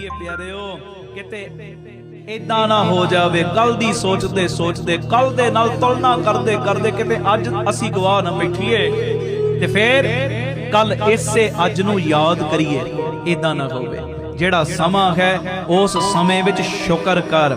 ਕਰੀਏ ਪਿਆਰਿਓ, ਕਿਤੇ ਇਦਾਂ ਨਾ ਹੋ ਜਾਵੇ ਕੱਲ ਦੀ ਸੋਚਦੇ ਸੋਚਦੇ ਕੱਲ ਦੇ ਨਾਲ ਤੁਲਨਾ ਕਰਦੇ ਕਰਦੇ ਕਿਤੇ ਅੱਜ ਅਸੀਂ ਗਵਾਹ ਨਾ ਬੈਠੀਏ। ਤੇ ਫੇਰ ਕੱਲ ਇਸੇ ਅੱਜ ਨੂੰ ਯਾਦ ਕਰੀਏ ਇਦਾਂ ਨਾ ਹੋਵੇ। ਜਿਹੜਾ ਸਮਾਂ ਹੈ ਉਸ ਸਮੇਂ ਵਿੱਚ ਸ਼ੁਕਰ ਕਰ।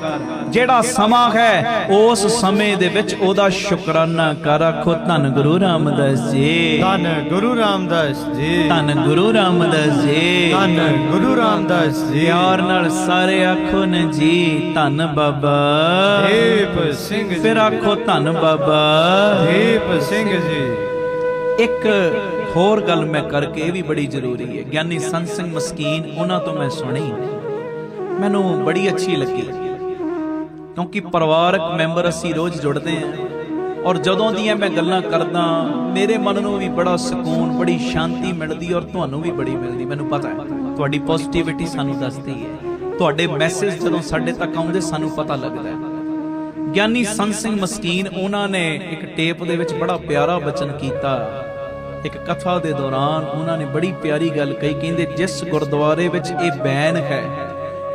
ਜਿਹੜਾ ਸਮਾਂ ਹੈ ਉਸ ਸਮੇਂ ਦੇ ਵਿੱਚ ਉਹਦਾ ਸ਼ੁਕਰਾਨਾ ਕਰ। ਆਖੋ ਧੰਨ ਗੁਰੂ ਰਾਮਦਾਸ ਜੀ। ਧੰਨ ਗੁਰੂ ਰਾਮਦਾਸ ਜੀ। ਧੰਨ ਗੁਰੂ ਰਾਮਦਾਸ ਜੀ। ਧੰਨ ਗੁਰੂ ਰਾਮਦਾਸ ਜੀ। ਪਿਆਰ ਨਾਲ ਸਾਰੇ ਆਖੋ ਨੇ ਜੀ ਧੰਨ ਬਾਬਾ। ਦੀਪ ਸਿੰਘ ਜੀ। ਫਿਰ ਆਖੋ ਧੰਨ ਬਾਬਾ। ਦੀਪ ਸਿੰਘ ਜੀ। ਇੱਕ ਹੋਰ ਗੱਲ ਮੈਂ ਕਰਕੇ ਇਹ ਵੀ ਬੜੀ ਜ਼ਰੂਰੀ ਹੈ। ਗਿਆਨੀ ਸੰਤ ਸਿੰਘ ਮਸਕੀਨ, ਉਹਨਾਂ ਤੋਂ ਮੈਂ ਸੁਣੀ। ਮੈਨੂੰ ਬੜੀ ਅੱਛੀ ਲੱਗੀ। ਕਿਉਂਕਿ ਪਰਿਵਾਰਕ ਮੈਂਬਰ ਅਸੀਂ ਰੋਜ਼ ਜੁੜਦੇ ਹਾਂ। ਔਰ ਜਦੋਂ ਦੀਆਂ ਮੈਂ ਗੱਲਾਂ ਕਰਦਾ, ਮੇਰੇ ਮਨ ਨੂੰ ਵੀ ਬੜਾ ਸਕੂਨ, ਬੜੀ ਸ਼ਾਂਤੀ ਮਿਲਦੀ ਔਰ ਤੁਹਾਨੂੰ ਵੀ ਬੜੀ ਮਿਲਦੀ। ਮੈਨੂੰ ਪਤਾ ਹੈ, ਤੁਹਾਡੀ ਪੋਜ਼ਿਟਿਵਿਟੀ ਸਾਨੂੰ ਦੱਸਦੀ ਹੈ। ਤੁਹਾਡੇ ਮੈਸੇਜ ਜਦੋਂ ਸਾਡੇ ਤੱਕ ਆਉਂਦੇ, ਸਾਨੂੰ ਪਤਾ ਲੱਗਦਾ ਹੈ। ਗਿਆਨੀ ਸੰਤ ਸਿੰਘ ਮਸਕੀਨ, ਉਹਨਾਂ ਨੇ ਇੱਕ ਟੇਪ ਦੇ ਵਿੱਚ ਬੜਾ ਪਿਆਰਾ ਬਚਨ ਕੀਤਾ। ਇੱਕ ਕਥਾ ਦੇ ਦੌਰਾਨ ਉਹਨਾਂ ਨੇ ਬੜੀ ਪਿਆਰੀ ਗੱਲ ਕਹੀ, ਕਹਿੰਦੇ, ਜਿਸ ਗੁਰਦੁਆਰੇ ਵਿੱਚ ਇਹ ਬੈਨ ਹੈ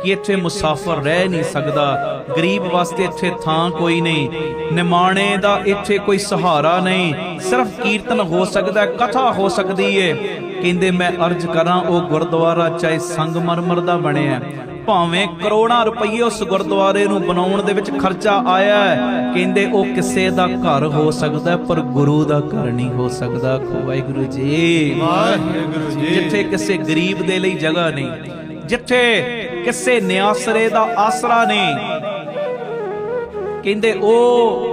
ਕਿ ਇੱਥੇ ਮੁਸਾਫਰ ਰਹਿ ਨਹੀਂ ਸਕਦਾ, ਗਰੀਬ ਵਾਸਤੇ ਇੱਥੇ ਥਾਂ ਕੋਈ ਨਹੀਂ, ਨਿਮਾਣੇ ਦਾ ਇੱਥੇ ਕੋਈ ਸਹਾਰਾ ਨਹੀਂ, ਸਿਰਫ ਕੀਰਤਨ ਹੋ ਸਕਦਾ, ਕਥਾ ਹੋ ਸਕਦੀ ਏ। ਕਹਿੰਦੇ, ਮੈਂ ਅਰਜ਼ ਕਰਾਂ, ਉਹ ਗੁਰਦੁਆਰਾ ਚਾਹੇ ਸੰਗਮਰਮਰ ਦਾ ਬਣਿਆ ਭਾਵੇਂ ਕਰੋੜਾਂ ਰੁਪਏ ਉਸ ਗੁਰਦੁਆਰੇ ਨੂੰ ਬਣਾਉਣ ਦੇ ਵਿੱਚ ਖਰਚਾ ਆਇਆ ਹੈ ਕਹਿੰਦੇ ਉਹ ਕਿਸੇ ਦਾ ਘਰ ਹੋ ਸਕਦਾ ਪਰ ਗੁਰੂ ਦਾ ਘਰ ਨਹੀਂ ਹੋ ਸਕਦਾ। ਵਾਹਿਗੁਰੂ ਜੀ। ਵਾਹਿਗੁਰੂ ਜੀ। ਜਿੱਥੇ ਕਿਸੇ ਗਰੀਬ ਦੇ ਲਈ ਜਗ੍ਹਾ ਨਹੀਂ ਜਿੱਥੇ ਕਿਸੇ ਨਿਆਸਰੇ ਦਾ ਆਸਰਾ ਨਹੀਂ ਕਹਿੰਦੇ ਉਹ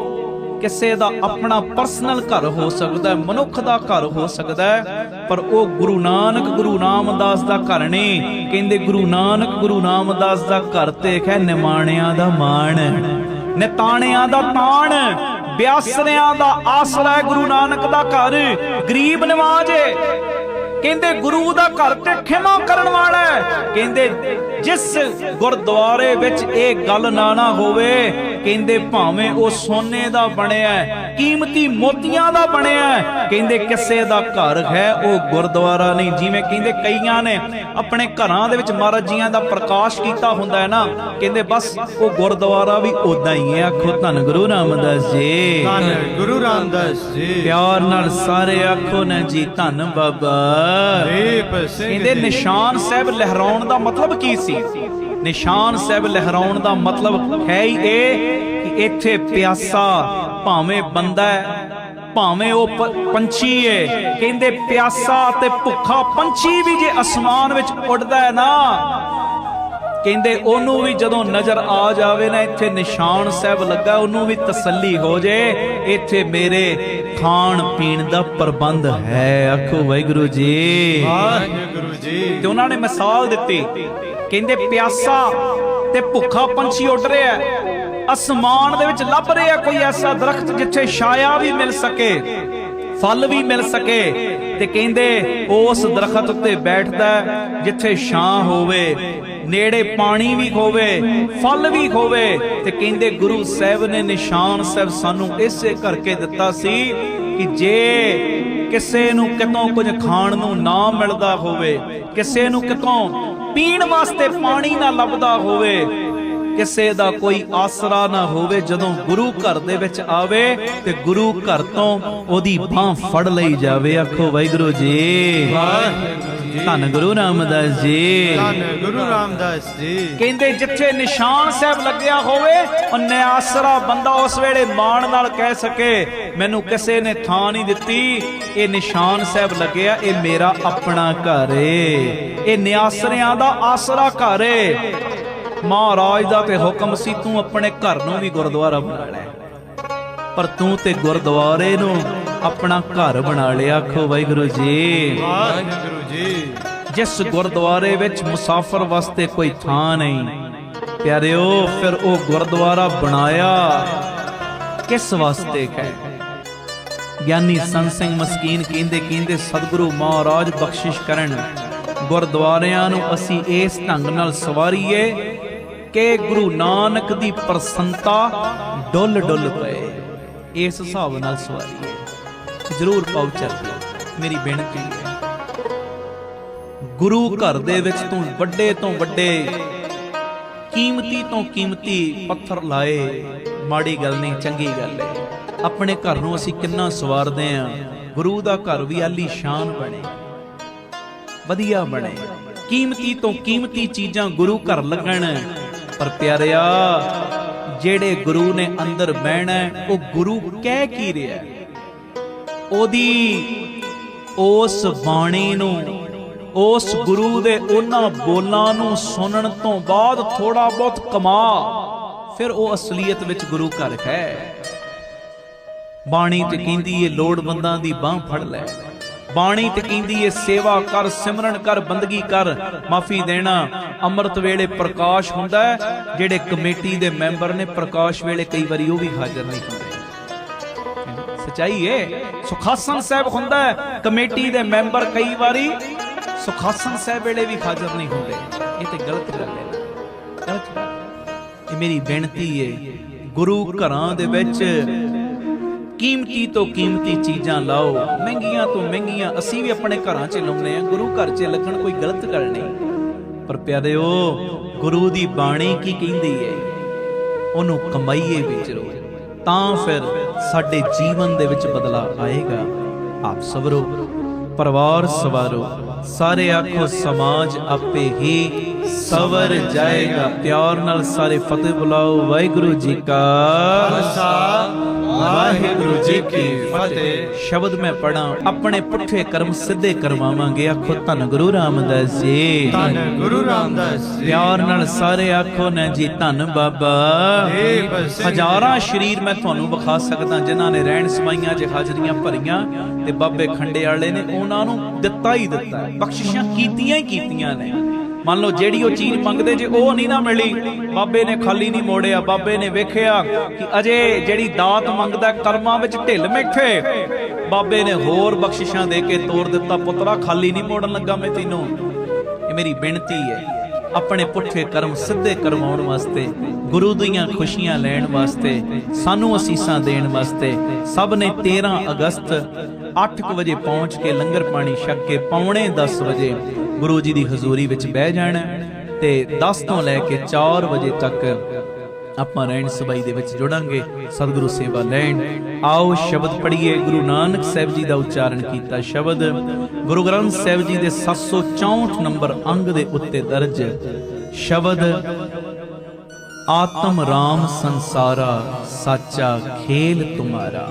ਕਿਸੇ ਦਾ ਆਪਣਾ ਪਰਸਨਲ ਘਰ ਹੋ ਸਕਦਾ ਹੈ, ਮਨੁੱਖ ਦਾ ਘਰ ਹੋ ਸਕਦਾ ਹੈ, ਪਰ ਉਹ ਗੁਰੂ ਨਾਨਕ ਗੁਰੂ ਨਾਮਦਾਸ ਦਾ ਘਰ ਨਹੀਂ। ਕਹਿੰਦੇ ਗੁਰੂ ਨਾਨਕ ਗੁਰੂ ਨਾਮਦਾਸ ਦਾ ਘਰ ਤੇ ਹੈ, ਨਿਮਾਣਿਆਂ ਦਾ ਮਾਣ। ਨਿਤਾਣਿਆਂ ਦਾ ਤਾਣ ਬਿਆਸਰਿਆਂ ਦਾ ਆਸਰਾ ਗੁਰੂ ਨਾਨਕ ਦਾ ਘਰ। ਗਰੀਬ ਨਿਵਾਜ ਕਹਿੰਦੇ ਗੁਰੂ ਦਾ ਘਰ ਤੇ ਖਿਮਾ ਕਰਨ ਵਾਲਾ ਹੈ। ਕਹਿੰਦੇ ਜਿਸ ਗੁਰਦੁਆਰੇ ਵਿੱਚ ਇਹ ਗੱਲ ਨਾ ਨਾ ਹੋਵੇ ਕਹਿੰਦੇ ਭਾਵੇਂ ਉਹ ਸੋਨੇ ਦਾ ਬਣਿਆ ਹੈ, ਕੀਮਤੀ ਮੋਤੀਆਂ ਦਾ ਬਣਿਆ ਹੈ, ਕਹਿੰਦੇ ਕਿਸੇ ਦਾ ਘਰ ਹੈ ਉਹ ਗੁਰਦੁਆਰਾ ਨਹੀਂ। ਜਿਵੇਂ ਕਹਿੰਦੇ ਕਈਆਂ ਨੇ ਆਪਣੇ ਘਰਾਂ ਦੇ ਵਿੱਚ ਮਹਾਰਾਜ ਜੀਆਂ ਦਾ ਪ੍ਰਕਾਸ਼ ਕੀਤਾ ਹੁੰਦਾ ਹੈ ਨਾ ਕਹਿੰਦੇ ਬਸ ਉਹ ਗੁਰਦੁਆਰਾ ਵੀ ਉਦਾਂ ਹੀ ਹੈ। ਆਖੋ ਧੰਨ ਗੁਰੂ ਰਾਮਦਾਸ ਜੀ। ਧੰਨ ਗੁਰੂ ਰਾਮਦਾਸ ਜੀ। ਪਿਆਰ ਨਾਲ ਸਾਰੇ ਆਖੋ ਨਾ ਜੀ ਧੰਨ ਬਾਬਾ। ਦੀਪ ਸਿੰਘ ਕਹਿੰਦੇ ਨਿਸ਼ਾਨ ਸਾਹਿਬ ਲਹਿਰਾਉਣ ਦਾ ਮਤਲਬ ਕੀ ਸੀ? ਨਿਸ਼ਾਨ ਸਾਹਿਬ ਲਹਿਰਾਉਣ ਦਾ ਮਤਲਬ ਹੈ ਹੀ ਇਹ ਕਿ ਇੱਥੇ ਪਿਆਸਾ ਭਾਵੇਂ ਬੰਦਾ ਹੈ ਭਾਵੇਂ ਉਹ ਪੰਛੀ ਏ। ਕਹਿੰਦੇ ਪਿਆਸਾ ਤੇ ਭੁੱਖਾ ਪੰਛੀ ਵੀ ਜੇ ਅਸਮਾਨ ਵਿੱਚ ਉੱਡਦਾ ਹੈ ਨਾ ਕਹਿੰਦੇ ਉਹਨੂੰ ਵੀ ਜਦੋਂ ਨਜ਼ਰ ਆ ਜਾਵੇ ਨਾ ਇੱਥੇ ਨਿਸ਼ਾਨ ਸਾਹਿਬ ਲੱਗਾ ਉਹਨੂੰ ਵੀ ਤਸੱਲੀ ਹੋ ਜੇ। ਇੱਥੇ ਮੇਰੇ ਖਾਣ ਪੀਣ ਦਾ ਪ੍ਰਬੰਧ ਹੈ। ਆਖੋ ਵਾਹਿਗੁਰੂ ਜੀ। ਵਾਹਿਗੁਰੂ ਜੀ। ਤੇ ਉਹਨਾਂ ਨੇ ਮਿਸਾਲ ਦਿੱਤੀ। ਕਹਿੰਦੇ, ਪਿਆਸਾ ਤੇ ਭੁੱਖਾ ਪੰਛੀ ਉੱਡ ਰਿਹਾ ਹੈ ਅਸਮਾਨ ਦੇ ਵਿੱਚ ਲੱਭ ਰਿਹਾ ਕੋਈ ਐਸਾ ਦਰਖਤ ਜਿੱਥੇ ਛਾਇਆ ਵੀ ਮਿਲ ਸਕੇ, ਫਲ ਵੀ ਮਿਲ ਸਕੇ ਤੇ ਕਹਿੰਦੇ, ਉਸ ਦਰਖਤ ਉੱਤੇ ਬੈਠਦਾ ਜਿੱਥੇ ਛਾਂ ਹੋਵੇ, ਨੇੜੇ ਪਾਣੀ ਵੀ ਹੋਵੇ, ਫਲ ਵੀ ਹੋਵੇ। ਤੇ ਕਹਿੰਦੇ, ਗੁਰੂ ਸਾਹਿਬ ਨੇ ਨਿਸ਼ਾਨ ਸਾਹਿਬ ਸਾਨੂੰ ਇਸੇ ਕਰਕੇ ਦਿੱਤਾ ਸੀ ਕਿ ਜੇ ਕਿਸੇ ਨੂੰ ਕਿਤੋਂ ਕੁਝ ਖਾਣ ਨੂੰ ਨਾ ਮਿਲਦਾ ਹੋਵੇ, ਕਿਸੇ ਨੂੰ ਕਿਤੋਂ ਪੀਣ ਵਾਸਤੇ ਪਾਣੀ ਨਾ ਲੱਭਦਾ ਹੋਵੇ, ਕਿਸੇ ਦਾ ਕੋਈ ਆਸਰਾ ਨਾ ਹੋਵੇ, ਜਦੋਂ ਗੁਰੂ ਘਰ ਦੇ ਵਿੱਚ ਆਵੇ ਤੇ ਗੁਰੂ ਘਰ ਤੋਂ ਉਹਦੀ ਬਾਹ ਫੜ ਲਈ ਜਾਵੇ। ਆਖੋ ਵਾਹਿਗੁਰੂ ਜੀ। ਵਾਹਿਗੁਰੂ ਜੀ ਧੰਨ ਗੁਰੂ ਰਾਮਦਾਸ ਜੀ। ਧੰਨ ਗੁਰੂ ਰਾਮਦਾਸ ਜੀ। ਕਹਿੰਦੇ ਜਿੱਥੇ ਨਿਸ਼ਾਨ ਸਾਹਿਬ ਲੱਗਿਆ ਹੋਵੇ ਉਹ ਨਿਆਸਰਾ ਬੰਦਾ ਉਸ ਵੇਲੇ ਮਾਣ ਨਾਲ ਕਹਿ ਸਕੇ ਮੈਨੂੰ ਕਿਸੇ ਨੇ ਥਾਂ ਨਹੀਂ ਦਿੱਤੀ। ਇਹ ਨਿਸ਼ਾਨ ਸਾਹਿਬ ਲੱਗਿਆ ਇਹ ਮੇਰਾ ਆਪਣਾ ਘਰ ਏ। ਇਹ ਨਿਆਸਰਿਆਂ ਦਾ ਆਸਰਾ ਘਰ ਏ। ਮਹਾਰਾਜ ਦਾ ਤੇ ਹੁਕਮ ਸੀ ਤੂੰ ਆਪਣੇ ਘਰ ਨੂੰ ਵੀ ਗੁਰਦੁਆਰਾ ਬਣਾ ਲੈ ਪਰ ਤੂੰ ਤੇ ਗੁਰਦੁਆਰੇ ਨੂੰ ਆਪਣਾ ਘਰ ਬਣਾ ਲਿਆ। ਆਖੋ ਵਾਹਿਗੁਰੂ ਜੀ। ਵਾਹਿਗੁਰੂ ਜੀ। ਜਿਸ ਗੁਰਦੁਆਰੇ ਵਿੱਚ ਮੁਸਾਫਰ ਵਾਸਤੇ ਕੋਈ ਥਾਂ ਨਹੀਂ। ਪਿਆਰਿਓ ਫਿਰ ਉਹ ਗੁਰਦੁਆਰਾ ਬਣਾਇਆ। ਕਿਸ ਵਾਸਤੇ ਹੈ ਗਿਆਨੀ ਸੰਤ ਸਿੰਘ ਮਸਕੀਨ ਕਹਿੰਦੇ ਕਹਿੰਦੇ ਸਤਿਗੁਰੂ ਮਹਾਰਾਜ ਬਖਸ਼ਿਸ਼ ਕਰਨ। ਗੁਰਦੁਆਰਿਆਂ ਨੂੰ ਅਸੀਂ ਇਸ ਢੰਗ ਨਾਲ ਸਵਾਰੀਏ ਕਿ ਗੁਰੂ ਨਾਨਕ ਦੀ ਪ੍ਰਸੰਤਾ ਡੁੱਲ ਡੁੱਲ ਪਏ। ਇਸ ਹਿਸਾਬ ਨਾਲ ਸਵਾਰੀਏ। ਜ਼ਰੂਰ ਪਹੁੰਚਰ ਮੇਰੀ ਬੇਨਤੀ ਹੈ। ਗੁਰੂ ਘਰ ਦੇ ਵਿੱਚ ਤੂੰ ਵੱਡੇ ਤੋਂ ਵੱਡੇ, ਕੀਮਤੀ ਤੋਂ ਕੀਮਤੀ ਪੱਥਰ ਲਾਏ, ਮਾੜੀ ਗੱਲ ਨਹੀਂ, ਚੰਗੀ ਗੱਲ ਹੈ। ਆਪਣੇ ਘਰ ਨੂੰ ਅਸੀਂ ਕਿੰਨਾ ਸਵਾਰਦੇ ਆਂ ਗੁਰੂ ਦਾ ਘਰ ਵੀ ਆਲੀ ਸ਼ਾਨ ਬਣੇ। ਵਧੀਆ ਬਣੇ। ਕੀਮਤੀ ਤੋਂ ਕੀਮਤੀ ਚੀਜ਼ਾਂ ਗੁਰੂ ਘਰ ਲੱਗਣ। ਪਰ ਪਿਆਰਿਆ, ਜਿਹੜੇ ਗੁਰੂ ਨੇ ਅੰਦਰ ਬਹਿਣਾ ਉਹ ਗੁਰੂ ਕਹਿ ਕੀ ਰਿਹਾ ਉਹਦੀ ਉਸ ਬਾਣੀ ਨੂੰ, ਉਸ ਗੁਰੂ ਦੇ ਉਹਨਾਂ ਬੋਲਾਂ ਨੂੰ ਸੁਣਨ ਤੋਂ ਬਾਅਦ ਥੋੜਾ ਬਹੁਤ ਕਮਾ, ਫਿਰ ਉਹ ਅਸਲੀਅਤ ਵਿੱਚ ਗੁਰੂ ਘਰ ਹੈ। ਬਾਣੀ ਤੇ ਕਹਿੰਦੀ ਏ, ਲੋੜਵੰਦਾਂ ਦੀ ਬਾਹ ਫੜ ਲੈ। ਬਾਣੀ ਤੇ ਕਹਿੰਦੀ ਏ, ਸੇਵਾ ਕਰ, ਸਿਮਰਨ ਕਰ, ਬੰਦਗੀ ਕਰ, ਮਾਫੀ ਦੇਣਾ। ਅੰਮ੍ਰਿਤ ਵੇਲੇ ਪ੍ਰਕਾਸ਼ ਹੁੰਦਾ ਜਿਹੜੇ ਕਮੇਟੀ ਦੇ ਮੈਂਬਰ ਨੇ ਪ੍ਰਕਾਸ਼ ਵੇਲੇ ਕਈ ਵਾਰੀ ਉਹ ਵੀ ਹਾਜ਼ਰ ਨਹੀਂ ਹੁੰਦੇ। ਚਾਹੀਏ। ਸੁਖਾਸਨ ਸਾਹਿਬ ਹੁੰਦਾ ਕਮੇਟੀ ਦੇ ਮੈਂਬਰ ਕਈ ਵਾਰੀ ਸੁਖਾਸਨ ਸਾਹਿਬ ਵੇਲੇ ਵੀ ਹਾਜ਼ਰ ਨਹੀਂ ਹੁੰਦੇ। ਇਹ ਤੇ ਗਲਤ ਗੱਲ ਹੈ। ਗਲਤ ਇਹ ਮੇਰੀ ਬੇਨਤੀ ਏ ਗੁਰੂ ਘਰਾਂ ਦੇ ਵਿੱਚ ਕੀਮਤੀ ਤੋਂ ਕੀਮਤੀ ਚੀਜ਼ਾਂ ਲਾਓ। ਮਹਿੰਗੀਆਂ ਤੋਂ ਮਹਿੰਗੀਆਂ ਅਸੀਂ ਵੀ ਆਪਣੇ ਘਰਾਂ 'ਚ ਲਾਉਂਦੇ ਆ ਗੁਰੂ ਘਰ 'ਚ ਲੱਗਣ ਕੋਈ ਗਲਤ ਗੱਲ ਨਹੀਂ। ਪਰ ਪਿਆਰਿਓ ਗੁਰੂ ਦੀ ਬਾਣੀ ਕੀ ਕਹਿੰਦੀ ਹੈ? ਉਹਨੂੰ ਕਮਾਈਏ ਵਿਚਰੋ ਤਾਂ ਫਿਰ ਸਾਡੇ ਜੀਵਨ ਦੇ ਵਿੱਚ ਬਦਲਾਅ ਆਏਗਾ। ਆਪ ਸਵਰੋ, ਪਰਿਵਾਰ ਸਵਾਰੋ, ਸਾਰੇ ਆਖੋ ਸਮਾਜ ਆਪੇ ਹੀ ਸਵਰ ਜਾਏਗਾ। ਪਿਆਰ ਨਾਲ ਸਾਰੇ ਫਤਿਹ ਬੁਲਾਓ, ਵਾਹਿਗੁਰੂ ਜੀ ਕਾ ਖਾਲਸਾ। ਵਾਹਿਗੁਰੂ ਜੀ ਕੀ ਫਤਿਹ। ਸ਼ਬਦ ਮੈਂ ਪੜਾਂ ਆਪਣੇ ਪੁੱਠੇ ਕਰਮ ਸਿੱਧੇ ਕਰਵਾਵਾਂਗੇ ਆਖੋ ਧੰਨ ਗੁਰੂ ਰਾਮਦਾਸ ਜੀ। ਧੰਨ ਗੁਰੂ ਰਾਮਦਾਸ ਜੀ। ਪਿਆਰ ਨਾਲ ਸਾਰੇ ਆਖੋ ਨਾ ਜੀ ਧੰਨ ਬਾਬਾ। ਹਜ਼ਾਰਾਂ ਸ਼ਰੀਰ ਮੈਂ ਤੁਹਾਨੂੰ ਵਿਖਾ ਸਕਦਾ ਜਿਨ੍ਹਾਂ ਨੇ ਰਹਿਣ ਸਮਾਈਆਂ 'ਚ ਹਾਜ਼ਰੀਆਂ ਭਰੀਆਂ ਤੇ ਬਾਬੇ ਖੰਡੇ ਵਾਲੇ ਨੇ ਉਹਨਾਂ ਨੂੰ ਦਿੱਤਾ ਹੀ ਦਿੱਤਾ। ਬਖਸ਼ਿਸ਼ਾਂ ਕੀਤੀਆਂ ਹੀ ਕੀਤੀਆਂ ਨੇ। ਮੰਨ ਲਓ ਜਿਹੜੀ ਉਹ ਚੀਜ਼ ਮੰਗਦੇ ਜੇ ਉਹ ਨਹੀਂ ਨਾ ਮਿਲੀ, ਬਾਬੇ ਨੇ ਖਾਲੀ ਨਹੀਂ ਮੋੜਿਆ, ਬਾਬੇ ਨੇ ਵੇਖਿਆ ਕਿ ਅਜੇ ਜਿਹੜੀ ਦਾਤ ਮੰਗਦਾ ਕਰਮਾਂ ਵਿੱਚ ਢਿੱਲ ਮਿੱਠੇ। ਬਾਬੇ ਨੇ ਹੋਰ ਬਖਸ਼ਿਸ਼ਾਂ ਦੇ ਕੇ ਤੋਰ ਦਿੱਤਾ, ਪੁੱਤਰਾ ਖਾਲੀ ਨਹੀਂ ਮੋੜਨ ਲੱਗਾ ਮੈਂ ਤੈਨੂੰ। ਇਹ ਮੇਰੀ ਬੇਨਤੀ ਹੈ, ਆਪਣੇ ਪੁੱਠੇ ਕਰਮ ਸਿੱਧੇ ਕਰਵਾਉਣ ਵਾਸਤੇ, ਗੁਰੂ ਦੀਆਂ ਖੁਸ਼ੀਆਂ ਲੈਣ ਵਾਸਤੇ, ਸਾਨੂੰ ਅਸੀਸਾਂ ਦੇਣ ਵਾਸਤੇ, ਸਭ ਨੇ 13 ਅਗਸਤ 8:00 ਵਜੇ ਪਹੁੰਚ ਕੇ ਲੰਗਰ ਪਾਣੀ ਛਕ ਕੇ ਪੌਣੇ 10 ਵਜੇ ਗੁਰੂ ਜੀ ਦੀ ਹਜ਼ੂਰੀ ਵਿੱਚ ਬਹਿ ਜਾਣਾ ਤੇ 10 ਤੋਂ ਲੈ ਕੇ 4 ਵਜੇ ਤੱਕ ਆਪਾਂ ਰਹਿਣ ਸਬਾਈ ਦੇ ਵਿੱਚ ਜੁੜਾਂਗੇ, ਸਤਿਗੁਰੂ ਸੇਵਾ ਲੈਣ। ਆਓ ਸ਼ਬਦ ਪੜ੍ਹੀਏ, ਗੁਰੂ ਨਾਨਕ ਸਾਹਿਬ ਜੀ ਦਾ ਉਚਾਰਨ ਕੀਤਾ ਸ਼ਬਦ। ਗੁਰੂ ਗ੍ਰੰਥ ਸਾਹਿਬ ਜੀ ਦੇ 764 ਨੰਬਰ ਅੰਗ ਦੇ ਉੱਤੇ ਦਰਜ ਸ਼ਬਦ, ਆਤਮ ਰਾਮ ਸੰਸਾਰਾ, ਸਾਚਾ ਖੇਲ ਤੁਮਾਰਾ।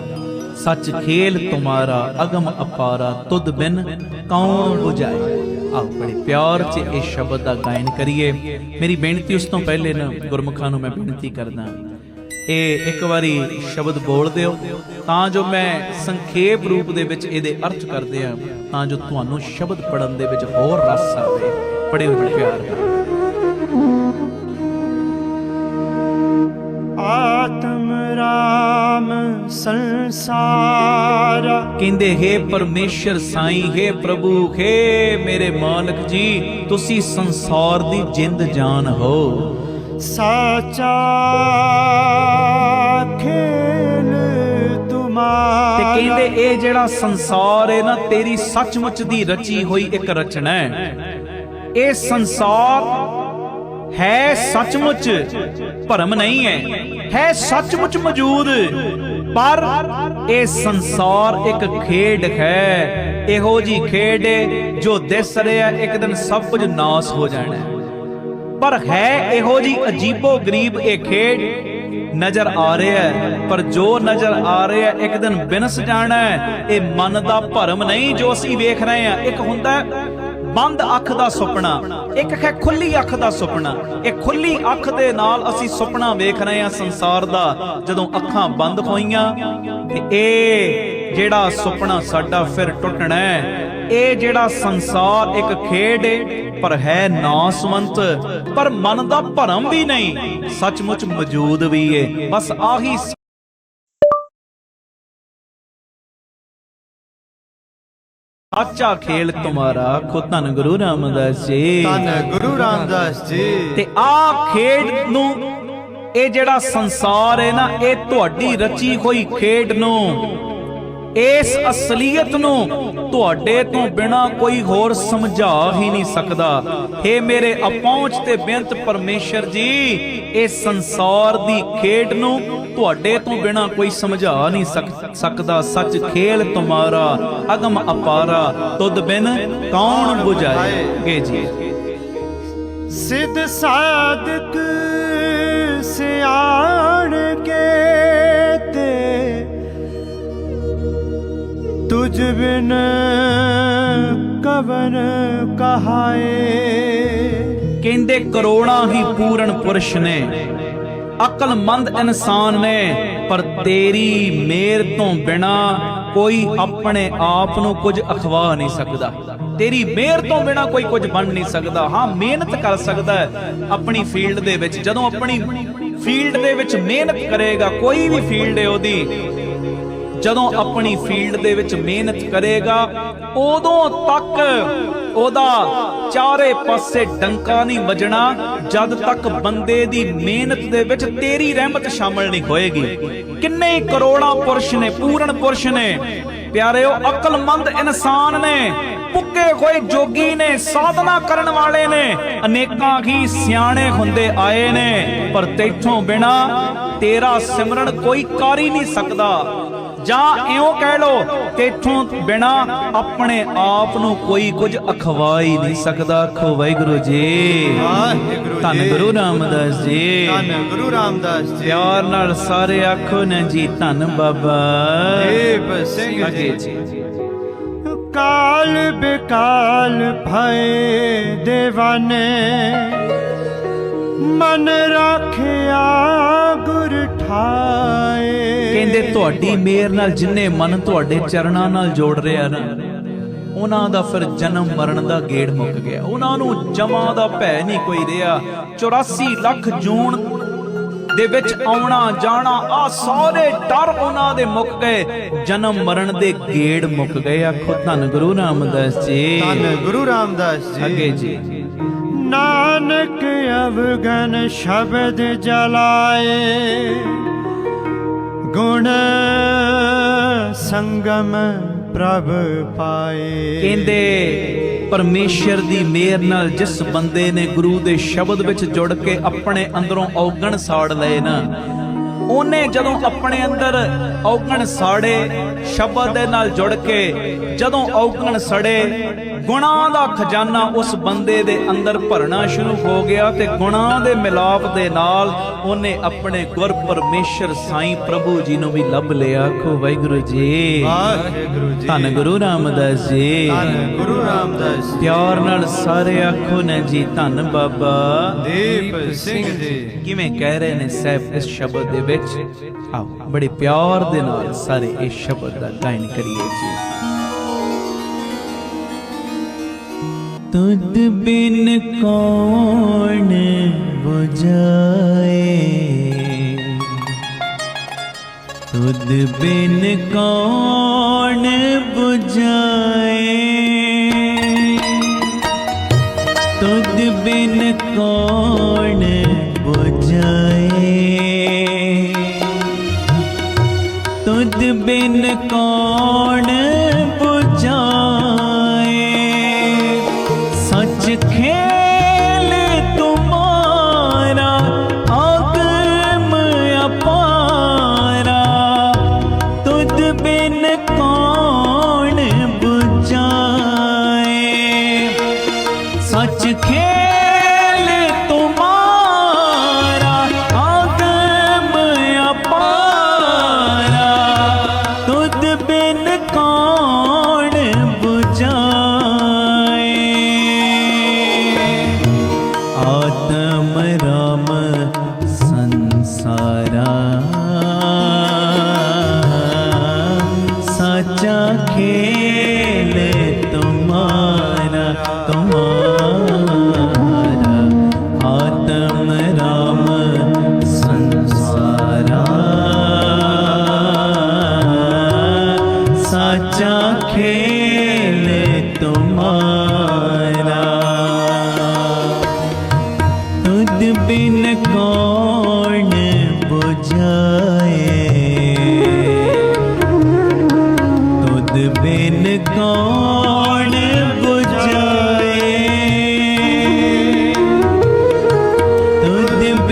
ਸੱਚ ਖੇਲ ਤੁਮਾਰਾ, ਅਗਮ ਅਪਾਰਾ, ਤੁਧ ਬਿਨ ਕੌਣ 부ਝਾਏ ਆਓ ਬੜੇ ਪਿਆਰ 'ਚ ਇਹ ਸ਼ਬਦ ਦਾ ਗਾਇਨ ਕਰੀਏ। ਮੇਰੀ ਬੇਨਤੀ ਉਸ ਤੋਂ ਪਹਿਲੇ ਨਾ ਗੁਰਮੁਖਾਂ ਨੂੰ ਮੈਂ ਬੇਨਤੀ ਕਰਦਾ ਇਹ ਇੱਕ ਵਾਰੀ ਸ਼ਬਦ ਬੋਲ ਦਿਓ। ਤਾਂ ਜੋ ਮੈਂ ਸੰਖੇਪ ਰੂਪ ਦੇ ਵਿੱਚ ਇਹਦੇ ਅਰਥ ਕਰਦੇ ਆ ਤਾਂ ਜੋ ਤੁਹਾਨੂੰ ਸ਼ਬਦ ਪੜਨ ਦੇ ਵਿੱਚ ਹੋਰ ਰਸ ਆਵੇ। ਪੜਿਓ ਜੀ ਪਿਆਰ ਨਾਲ। ਸੰਸਾਰ। ਕਹਿੰਦੇ ਹੈ ਪਰਮੇਸ਼ਰ ਸਾਈਂ ਹੈ ਪ੍ਰਭੂ ਹੈ ਮੇਰੇ ਮਾਲਕ ਜੀ ਤੁਸੀਂ ਸੰਸਾਰ ਦੀ ਜਿੰਦ ਜਾਨ ਹੋ। ਸਾਚਾ ਖੇਲ ਤੁਮਾਰ ਤੇ ਕਹਿੰਦੇ ਇਹ ਜਿਹੜਾ ਸੰਸਾਰ ਹੈ ਨਾ ਤੇਰੀ ਸੱਚਮੁੱਚ ਦੀ ਰਚੀ ਹੋਈ ਇੱਕ ਰਚਨਾ ਹੈ। ਇਹ ਸੰਸਾਰ ਹੈ ਸੱਚਮੁੱਚ ਭਰਮ ਨਹੀਂ ਹੈ। ਹੈ ਸੱਚਮੁੱਚ ਮੌਜੂਦ। ਪਰ ਇਹ ਸੰਸਾਰ ਇੱਕ ਖੇਡ ਹੈ। ਇਹੋ ਜੀ ਖੇਡ ਹੈ ਜੋ ਦਿਸ ਰਿਹਾ ਇੱਕ ਦਿਨ ਸਭ ਕੁਝ ਨਾਸ ਹੋ ਜਾਣਾ ਪਰ ਹੈ ਇਹੋ ਜੀ ਅਜੀਬੋ ਗਰੀਬ ਇਹ ਖੇਡ ਨਜ਼ਰ ਆ ਰਿਹਾ ਪਰ ਜੋ ਨਜ਼ਰ ਆ ਰਿਹਾ ਇੱਕ ਦਿਨ ਬਿਨਸ ਜਾਣਾ ਹੈ। ਇਹ ਮਨ ਦਾ ਭਰਮ ਨਹੀਂ ਜੋ ਅਸੀਂ ਵੇਖ ਰਹੇ ਹਾਂ। ਇੱਕ ਹੁੰਦਾ ਹੈ ਬੰਦ ਅੱਖ ਦਾ ਸੁਪਨਾ, ਇੱਕ ਹੈ ਖੁੱਲੀ ਅੱਖ ਦਾ ਸੁਪਨਾ। ਇਹ ਖੁੱਲੀ ਅੱਖ ਦੇ ਨਾਲ ਅਸੀਂ ਸੁਪਨਾ ਵੇਖ ਰਹੇ ਹਾਂ ਸੰਸਾਰ ਦਾ, ਜਦੋਂ ਅੱਖਾਂ ਬੰਦ ਹੋਈਆਂ, ਤੇ ਇਹ ਜਿਹੜਾ ਸੁਪਨਾ ਸਾਡਾ ਫਿਰ ਟੁੱਟਣਾ ਹੈ, ਇਹ ਜਿਹੜਾ ਸੰਸਾਰ ਇੱਕ ਖੇਡ ਏ, ਪਰ ਹੈ ਨਾਸਵੰਤ, ਪਰ ਮਨ ਦਾ ਭਰਮ ਵੀ ਨਹੀਂ, ਸੱਚਮੁੱਚ ਮੌਜੂਦ ਵੀ ਏ। ਬਸ ਆਹੀ ਸੱਚਾ ਖੇਲ ਤੁਮਾਰਾ ਖੋ ਧੰਨ ਗੁਰੂ ਰਾਮਦਾਸ ਜੀ। ਧੰਨ ਗੁਰੂ ਰਾਮਦਾਸ ਜੀ। ਤੇ ਆ ਖੇਡ ਨੂੰ ਇਹ ਜਿਹੜਾ ਸੰਸਾਰ ਹੈ ਨਾ ਇਹ ਤੁਹਾਡੀ ਰਚੀ ਹੋਈ ਖੇਡ ਨੂੰ ਇਸ ਅਸਲੀਅਤ ਨੂੰ ਤੁਹਾਡੇ ਤੋਂ ਬਿਨਾ ਕੋਈ ਹੋਰ ਸਮਝਾ ਹੀ ਨਹੀਂ ਸਕਦਾ। हे ਮੇਰੇ ਅਪਹੁੰਚ ਤੇ ਬੇਅੰਤ ਪਰਮੇਸ਼ਰ ਜੀ, ਇਸ ਸੰਸਾਰ ਦੀ ਖੇਡ ਨੂੰ ਤੁਹਾਡੇ ਤੋਂ ਬਿਨਾ ਕੋਈ ਸਮਝਾ ਨਹੀਂ ਸਕ- ਸਕਦਾ। ਸੱਚ ਖੇਲ ਤੁਮਾਰਾ, ਅਗਮ ਅਪਾਰਾ, ਤੁਧ ਬਿਨ ਕੌਣ 부ਝਾਏਗੇ ਜੀ? ਸਿੱਧ ਸਾਧਕ ਸਿਆਣ ਕੇ ਤੁਝ ਬਿਨ ਕਵਨ ਕਹਾਏ। ਕਹਿੰਦੇ ਕਰੋੜਾਂ ਹੀ ਪੂਰਨ ਪੁਰਸ਼ ਨੇ, ਅਕਲਮੰਦ ਇਨਸਾਨ ਨੇ, ਪਰ ਤੇਰੀ ਮਿਹਰ ਤੋਂ ਬਿਨਾ ਕੋਈ ਆਪਣੇ ਆਪ ਨੂੰ ਕੁਝ ਅਖਵਾ ਨਹੀਂ ਸਕਦਾ। ਤੇਰੀ ਮਿਹਰ ਤੋਂ ਬਿਨਾ ਕੋਈ ਕੁਝ ਬਣ ਨਹੀਂ ਸਕਦਾ। ਹਾਂ, ਮਿਹਨਤ ਕਰ ਸਕਦਾ ਹੈ ਆਪਣੀ ਫੀਲਡ ਦੇ ਵਿੱਚ। ਜਦੋਂ ਆਪਣੀ ਫੀਲਡ ਦੇ ਵਿੱਚ ਮਿਹਨਤ ਕਰੇਗਾ, ਕੋਈ ਵੀ ਫੀਲਡ ਹੈ ਉਹਦੀ ਜਦੋਂ ਆਪਣੀ ਫੀਲਡ ਦੇ ਵਿੱਚ ਮਿਹਨਤ ਕਰੇਗਾ, ਉਦੋਂ ਤੱਕ ਉਹਦਾ ਚਾਰੇ ਪਾਸੇ ਡੰਕਾ ਨਹੀਂ ਵੱਜਣਾ, ਜਦ ਤੱਕ ਬੰਦੇ ਦੀ ਮਿਹਨਤ ਦੇ ਵਿੱਚ ਤੇਰੀ ਰਹਿਮਤ ਸ਼ਾਮਲ ਨਹੀਂ ਹੋਏਗੀ। ਕਿੰਨੇ ਕਰੋੜਾਂ ਪੁਰਸ਼ ਨੇ, ਪੂਰਨ ਪੁਰਸ਼ ਨੇ। ਪਿਆਰਿਓ, ਅਕਲਮੰਦ ਇਨਸਾਨ ਨੇ ਪੁੱਗੇ ਹੋਏ ਜੋਗੀ ਨੇ, ਸਾਧਨਾ ਕਰਨ ਵਾਲੇ ਨੇ। ਅਨੇਕਾਂ ਹੀ ਸਿਆਣੇ ਹੁੰਦੇ ਆਏ ਨੇ, ਪਰ ਤੇਥੋਂ ਬਿਨਾ ਤੇਰਾ ਸਿਮਰਨ ਕੋਈ ਕਰ ਹੀ ਨਹੀਂ ਸਕਦਾ। ਜਾਂ ਇਉਂ ਕਹਿ ਲੋ ਤੇਥੋਂ ਬਿਨਾ ਆਪਣੇ ਆਪ ਨੂੰ ਕੋਈ ਕੁਝ ਅਖਵਾ ਹੀ ਨਹੀਂ ਸਕਦਾ। ਆਖੋ ਵਾਹਿਗੁਰੂ ਜੀ। ਵਾਹਿਗੁਰੂ ਧੰਨ। ਗੁਰੂ ਰਾਮਦਾਸ ਜੀ। ਧੰਨ ਗੁਰੂ ਰਾਮਦਾਸ ਜੀ। ਪਿਆਰ ਨਾਲ ਸਾਰੇ ਆਖੋ ਨਾ ਜੀ ਧੰਨ ਬਾਬਾ। ਦੇਵ ਸਿੰਘ ਜੀ। ਕਾਲ ਬਿਕਾਲ ਭਏ ਦੇਵਾਨੇ। ਮਨ ਰਾਖਿਆ ਗੁਰ ਠਾਏ ਕਹਿੰਦੇ ਤੁਹਾਡੀ ਮਿਹਰ ਨਾਲ ਜਿੰਨੇ ਮਨ ਤੁਹਾਡੇ ਚਰਨਾਂ ਨਾਲ ਜੋੜ ਰਿਹਾ ਨਾ ਉਹਨਾਂ ਦਾ ਫਿਰ ਜਨਮ ਮਰਨ ਦਾ ਗੇੜ ਮੁੱਕ ਗਿਆ। ਉਹਨਾਂ ਨੂੰ ਜਮਾ ਦਾ ਭੈ ਨਹੀਂ ਕੋਈ ਰਿਹਾ। 84 ਲੱਖ ਜੂਨ ਦੇ ਵਿੱਚ ਆਉਣਾ ਜਾਣਾ ਆ ਸਾਰੇ ਡਰ ਉਹਨਾਂ ਦੇ ਮੁੱਕ ਗਏ। ਜਨਮ ਮਰਨ ਦੇ ਗੇੜ ਮੁੱਕ ਗਏ। ਆਖੋ ਧੰਨ ਗੁਰੂ ਰਾਮਦਾਸ ਜੀ। ਧੰਨ ਗੁਰੂ ਰਾਮਦਾਸ ਜੀ। ਅੱਗੇ ਜੀ। ਨਾਨਕ ਅਵਗਨ ਸ਼ਬਦ ਜਲਾਏ। ਗੁਣ ਸੰਗਮ ਪ੍ਰਭ ਪਾਏ। ਕਹਿੰਦੇ, ਪਰਮੇਸ਼ਰ ਦੀ ਮਿਹਰ ਨਾਲ ਜਿਸ ਬੰਦੇ ਨੇ ਗੁਰੂ ਦੇ ਸ਼ਬਦ ਵਿੱਚ ਜੁੜ ਕੇ ਆਪਣੇ ਅੰਦਰੋਂ ਔਗਣ ਸਾੜ ਲਏ ਨਾ, ਉਹਨੇ ਜਦੋਂ ਆਪਣੇ ਅੰਦਰ ਔਗਣ ਸਾੜੇ, ਸ਼ਬਦ ਦੇ ਨਾਲ ਜੁੜ ਕੇ ਜਦੋਂ ਔਗਣ ਸੜੇ ਗੁਣਾਂ ਦਾ ਖਜ਼ਾਨਾ ਉਸ ਬੰਦੇ ਦੇ ਅੰਦਰ ਭਰਨਾ ਸ਼ੁਰੂ ਹੋ ਗਿਆ ਤੇ ਗੁਣਾਂ ਦੇ ਮਿਲਾਪ ਦੇ ਨਾਲ ਉਹਨੇ ਆਪਣੇ ਗੁਰ ਪਰਮੇਸ਼ਰ ਸਾਈਂ ਪ੍ਰਭੂ ਜੀ ਨੂੰ ਵੀ ਲੱਭ ਲਿਆ। ਆਖੋ ਵਾਹਿਗੁਰੂ ਜੀ। ਵਾਹਿਗੁਰੂ ਜੀ। ਧੰਨ ਗੁਰੂ ਰਾਮਦਾਸ ਜੀ। ਧੰਨ ਗੁਰੂ ਰਾਮਦਾਸ ਜੀ। ਪਿਆਰ ਨਾਲ ਸਾਰੇ ਆਖੋ ਨੇ ਜੀ ਧੰਨ ਬਾਬਾ। ਦੀਪ ਸਿੰਘ ਜੀ। ਕਿਵੇਂ ਕਹਿ ਰਹੇ ਨੇ ਸਾਹਿਬ ਇਸ ਸ਼ਬਦ ਦੇ ਵਿੱਚ? ਆਓ ਬੜੇ ਪਿਆਰ ਦੇ ਨਾਲ ਸਾਰੇ ਇਸ ਸ਼ਬਦ ਦਾ ਗਾਇਨ ਕਰੀਏ ਜੀ। ਤੁਧ ਬਿਨ ਕੌਣ ਬੁਝਾਏ ਤੁਧ ਬਿਨ ਕੌਣ ਬੁਝਾਏ? ਤੁਧ ਬਿਨ ਕੌਣ ਬੁਝਾਏ? ਤੁਧ ਬਿਨ ਕੌਣ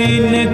ਤੁਧ ਬਿਨ